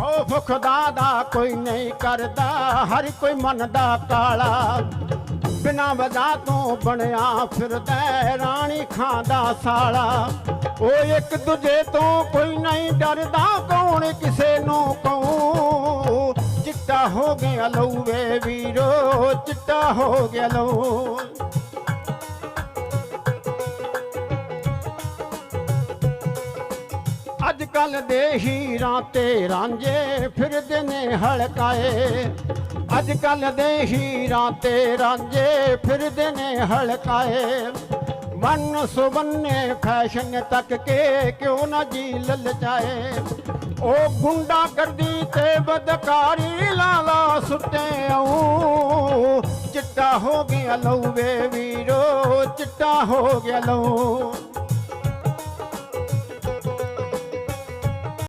ਖੌਫ ਖੁਦਾ ਦਾ ਕੋਈ ਨਹੀਂ ਕਰਦਾ, ਹਰ ਕੋਈ ਮਨ ਦਾ ਕਾਲਾ। ਬਿਨਾ ਵਜ੍ਹਾ ਤੋਂ ਬਣਿਆ ਫਿਰਦਾ ਰਾਣੀ ਖਾਂ ਦਾ ਸਾਲਾ। ਉਹ ਇੱਕ ਦੂਜੇ ਤੋਂ ਕੋਈ ਨਹੀਂ ਡਰਦਾ, ਕੌਣ ਕਿਸੇ ਨੂੰ ਕਹੂੰ? ਚਿੱਟਾ ਹੋ ਗਿਆ ਲਊ ਵੇ ਵੀਰੋ, ਚਿੱਟਾ ਹੋ ਗਿਆ ਲਊ ਅੱਜ ਕੱਲ ਦੇ ਹੀਰਾਂ ਤੇ ਰਾਂਝੇ ਫਿਰਦੇ ਨੇ ਹਲਕਾਏ। ਅੱਜ ਕੱਲ ਦੇ ਹੀਰਾਂ ਤੇ ਰਾਂਝੇ ਫਿਰਦੇ ਨੇ ਹਲਕਾਏ। ਮਨ ਸੁਬੰਨੇ ਫੈਸ਼ਨ ਤੱਕ ਕੇ ਕਿਉਂ ਨਾ ਜੀ ਲਲਚਾਏ। ਉਹ ਗੁੰਡਾ ਕਰਦੀ ਤੇ ਬਦਕਾਰੀ ਲਾਲਾ ਸੁੱਟੇ ਆਉ। ਚਿੱਟਾ ਹੋ ਗਿਆ ਲਊ ਵੇ ਵੀਰੋ, ਚਿੱਟਾ ਹੋ ਗਿਆ ਲਊ